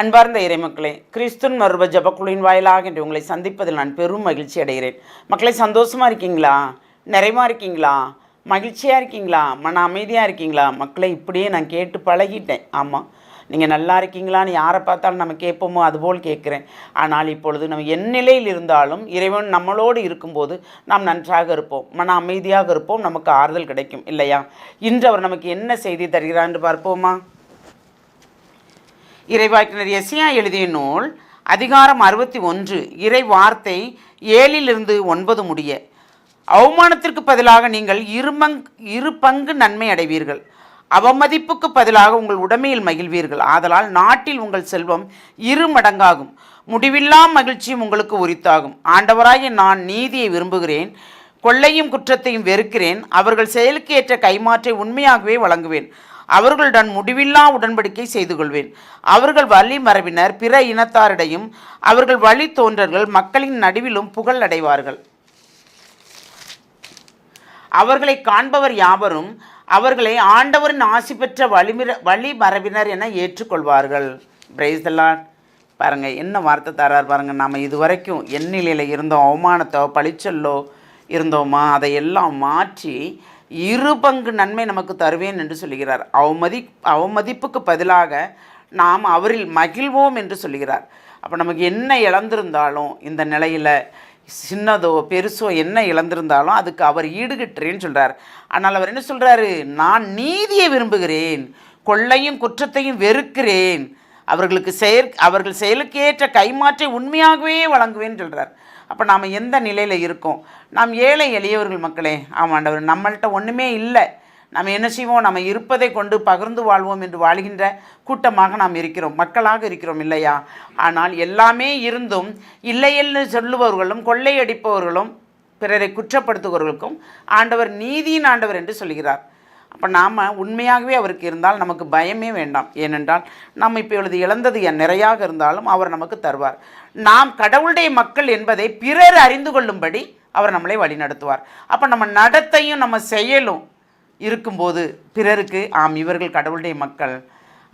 அன்பார்ந்த இறைமக்களே கிறிஸ்துன் மருப ஜபக்குழுவின் வாயிலாக என்று உங்களை சந்திப்பதில் நான் பெரும் மகிழ்ச்சி அடைகிறேன். மக்களை சந்தோஷமாக இருக்கீங்களா? நிறைமா இருக்கீங்களா? மகிழ்ச்சியாக இருக்கீங்களா? மன அமைதியாக இருக்கீங்களா? மக்களை இப்படியே நான் கேட்டு பழகிட்டேன். ஆமாம் நீங்கள் நல்லா இருக்கீங்களான்னு யாரை பார்த்தாலும் நம்ம கேட்போமோ அதுபோல் கேட்குறேன். ஆனால் இப்பொழுது நம்ம என் நிலையில் இருந்தாலும் இறைவன் நம்மளோடு இருக்கும்போது நாம் நன்றாக இருப்போம். மன அமைதியாக இருப்போம். நமக்கு ஆறுதல் கிடைக்கும் இல்லையா? இன்று அவர் நமக்கு என்ன செய்தி தருகிறான்னு பார்ப்போமா? இறைவாக்கினர் எசியா எழுதிய நூல் அதிகாரம் அறுபத்தி ஒன்று இறை வார்த்தை ஏழிலிருந்து ஒன்பது முடிய. அவமானத்திற்கு பதிலாக நீங்கள் இருமங் இரு பங்கு நன்மை அடைவீர்கள். அவமதிப்புக்கு பதிலாக உங்கள் உடைமையில் மகிழ்வீர்கள். ஆதலால் நாட்டில் உங்கள் செல்வம் இரு மடங்காகும். முடிவில்லா மகிழ்ச்சியும் உங்களுக்கு உரித்தாகும். ஆண்டவராகிய நான் நீதியை விரும்புகிறேன் கொள்ளையும் குற்றத்தையும் வெறுக்கிறேன் அவர்கள் செயலுக்கு ஏற்ற கைமாற்றை உண்மையாகவே வழங்குவேன். அவர்களுடன் முடிவில்லா உடன்படிக்கை செய்து கொள்வேன். அவர்கள் வழி மரபினர் பிற இனத்தாரிடையும் அவர்கள் வழி தோன்றர்கள் மக்களின் நடுவிலும் புகழ் அடைவார்கள். அவர்களை காண்பவர் யாவரும் அவர்களை ஆண்டவரின் ஆசி பெற்ற வழிமிர வழி மரபினர் என ஏற்றுக்கொள்வார்கள். பிரைஸ்தலான் பாருங்க என்ன வார்த்தை தரார் பாருங்கள் நாம் இதுவரைக்கும் எண்ணிலையில் இருந்தோம் அவமானத்தோ பழிச்சொல்லோ இருந்தோமா அதையெல்லாம் மாற்றி இரு பங்கு நன்மை நமக்கு தருவேன் என்று சொல்கிறார் அவமதி அவமதிப்புக்கு பதிலாக நாம் அவரில் மகிழ்வோம் என்று சொல்கிறார் அப்போ நமக்கு என்ன இழந்திருந்தாலும் இந்த நிலையில் சின்னதோ பெருசோ என்ன இழந்திருந்தாலும் அதுக்கு அவர் ஈடுகட்டுறேன்னு சொல்கிறார் ஆனால் அவர் என்ன சொல்கிறாரு நான் நீதியை விரும்புகிறேன் கொள்ளையும் குற்றத்தையும் வெறுக்கிறேன் அவர்களுக்கு செயற் அவர்கள் செயலுக்கேற்ற கைமாற்றை உண்மையாகவே வழங்குவேன்னு சொல்கிறார் அப்போ நாம் எந்த நிலையில் இருக்கோம்? நாம் ஏழை எளியவர்கள் மக்களே ஆமாண்டவர் நம்மள்கிட்ட ஒன்றுமே இல்லை. நம்ம என்ன செய்வோம்? நம்ம இருப்பதை கொண்டு பகிர்ந்து வாழ்வோம் என்று வாழ்கின்ற கூட்டமாக நாம் இருக்கிறோம். மக்களாக இருக்கிறோம் இல்லையா? ஆனால் எல்லாமே இருந்தும் இல்லையென்று சொல்லுபவர்களும் கொள்ளையடிப்பவர்களும் பிறரை குற்றப்படுத்துபவர்களுக்கும் ஆண்டவர் நீதியின் ஆண்டவர் என்று சொல்கிறார். அப்போ நாம் உண்மையாகவே அவருக்கு இருந்தால் நமக்கு பயமே வேண்டாம். ஏனென்றால் நம்ம இப்போ இழந்தது என் நிறையாக இருந்தாலும் அவர் நமக்கு தருவார். நாம் கடவுளுடைய மக்கள் என்பதை பிறர் அறிந்து கொள்ளும்படி அவர் நம்மளை வழிநடத்துவார். அப்போ நம்ம நடத்தையும் நம்ம செயலும் இருக்கும்போது பிறருக்கு ஆம் இவர்கள் கடவுளுடைய மக்கள்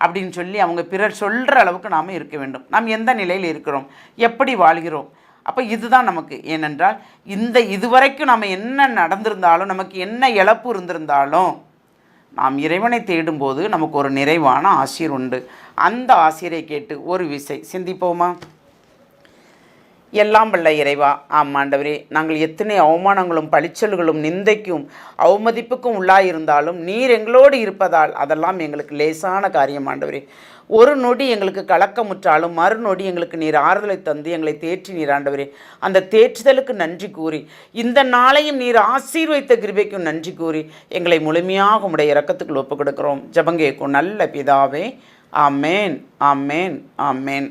அப்படின்னு சொல்லி அவங்க பிறர் சொல்கிற அளவுக்கு நாம் இருக்க வேண்டும். நாம் எந்த நிலையில் இருக்கிறோம்? எப்படி வாழ்கிறோம்? அப்போ இதுதான் நமக்கு. ஏனென்றால் இந்த இதுவரைக்கும் நம்ம என்ன நடந்திருந்தாலும் நமக்கு என்ன இழப்பு இருந்திருந்தாலும் நாம் இறைவனை தேடும்போது நமக்கு ஒரு நிறைவான ஆசிர் உண்டு. அந்த ஆசிரியரை கேட்டு ஒரு விசை சிந்திப்போமா? எல்லாம் வல்ல இறைவா. ஆம் ஆண்டவரே நாங்கள் எத்தனை அவமானங்களும் பழிச்சல்களும் நிந்தைக்கும் அவமதிப்புக்கும் உள்ளாயிருந்தாலும் நீர் எங்களோடு இருப்பதால் அதெல்லாம் எங்களுக்கு லேசான காரியம் ஆண்டவரே. ஒரு நொடி எங்களுக்கு கலக்கமுற்றாலும் மறுநொடி எங்களுக்கு நீர் ஆறுதலை தந்து எங்களை தேற்றி நீர் ஆண்டவரே. அந்த தேற்றுதலுக்கு நன்றி கூறி இந்த நாளையும் நீர் ஆசீர்வைத்த கிருபைக்கும் நன்றி கூறி எங்களை முழுமையாக உடைய இறக்கத்துக்கு ஒப்புக் கொடுக்கிறோம் ஜபங்கேக்கும் நல்ல பிதாவே ஆமேன் ஆமேன் ஆமேன்.